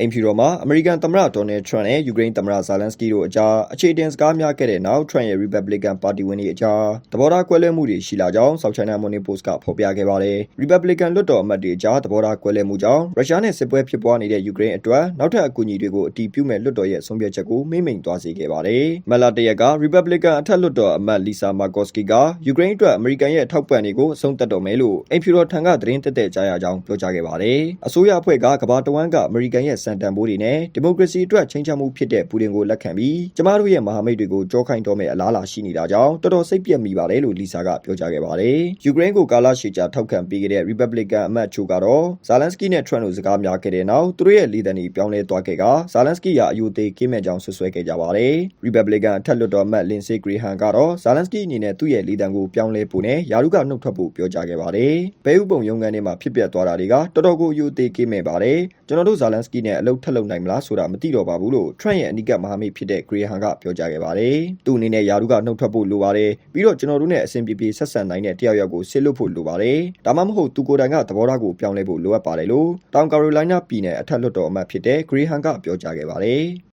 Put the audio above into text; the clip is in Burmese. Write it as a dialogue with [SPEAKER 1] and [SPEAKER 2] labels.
[SPEAKER 1] အိမ်ဖြူတော်မှာအမေရိကန်သမ္မတဒေါ်နယ်ထရန့်နဲ့ယူကရိန်းသမ္မတဇာလန်စကီတို့အကြားအခြေတင်စကားများခဲ့တဲ့နောက်ထရန့်ရဲ့ Republican ပါတီဝင်တွေအကြားသဘောထားကွဲလွဲမှုတွေရှိလာကြောင်း South China Morning Post ကဖော်ပြခဲ့ပါတယ်။ Republican လွှတ်တော်အမတ်တွေအကြားသဘောထားကွဲလွဲမှုကြောင့်ရုရှားနဲ့စစ်ပွဲဖြစ်ပွားနေတဲ့ယူကရိန်းအတွက်နောက်ထပ်အကူအညီတွေကိုအတီးပြုမဲ့လွှတ်တော်ရဲ့ဆုံးဖြတ်ချက်ကိုမိမ့်မိန်သွားစေခဲ့ပါတယ်။မက်လာတရက်က Republican အထက်လွှတ်တော်အမတ် Lisa Murkowski ကယူကရိန်းအတွက်အမေရိကန်ရဲ့ထောက်ပံ့တွေကိုအဆုံးသတ်တော်မယ်လို့အိမ်ဖြူတော်ထံကသတင်းတက်တဲ့ကြားရကြောင်းပြောကြားခဲ့ပါတယ်။အစိုးရအဖွဲ့ကကမ္ဘာတဝန်းကအမေရိကန်ရဲ့စံတန်ဖိုးတွေနဲ့ဒီမိုကရေစီအတွက်ချိန်ချမှုဖြစ်တဲ့ပူတင်ကိုလက်ခံပြီးကျမတို့ရဲ့မဟာမိတ်တွေကိုကြောခိုင်းတော်မဲ့အလားအလာရှိနေတာကြောင့်တော်တော်စိတ်ပြက်မိပါတယ်လို့လီဆာကပြောကြားခဲ့ပါတယ်။ယူကရိန်းကိုကာလရှည်ကြာထောက်ခံပေးခဲ့တဲ့ Republican အမတ်ချို့ကတော့ဇာလန်စကီနဲ့ထရန့်တို့စကားများခဲ့တဲ့နောက်သူတို့ရဲ့လီဒန်တွေပြောင်းလဲသွားခဲ့ကဇာလန်စကီကအယူသေးကင်းမဲ့ကြောင်းဆွဆွဲခဲ့ကြပါတယ်။ Republican အထက်လွှတ်တော်အမတ် Lindsey Graham ကတော့ဇာလန်စကီအနေနဲ့သူ့ရဲ့လီဒန်ကိုပြောင်းလဲဖို့နဲ့ယာရုကနှုတ်ထွက်ဖို့ပြောကြားခဲ့ပါတယ်။ဘဲဥပုံရုံးခန်းထဲမှာဖြစ်ပျက်သွားတာတွေကတော်တော်ကိုအယူသေးကင်းမဲ့ပါတယ်။ကျွန်တော်တို့ဇာလန်စကီနဲ့အလုပ်ထပ်လုပ်နိုင်မလားဆိုတာမသိတော့ပါဘူးလို့ Trump ရဲ့အနီးကပ်မဟာမိတ်ဖြစ်တဲ့ Graham ကပြောကြားခဲ့ပါတယ်။သူ့အနေနဲ့ယာရုကနှုတ်ထွက်ဖို့လိုပါတယ်။ပြီးတော့ကျွန်တော်တို့နဲ့အဆင်ပြေပြေဆက်ဆံနိုင်တဲ့တယောက်ယောက်ကိုဆစ်လွတ်ဖို့လိုပါတယ်။ဒါမှမဟုတ်သူကိုယ်တိုင်ကသဘောထားကိုပြောင်းလဲဖို့လိုအပ်ပါတယ်လို့တောင်ကာရိုလိုင်းနာပြည်နယ်အထက်လွှတ်တော်အမတ်ဖြစ်တဲ့ Graham ကပြောကြားခဲ့ပါတယ်။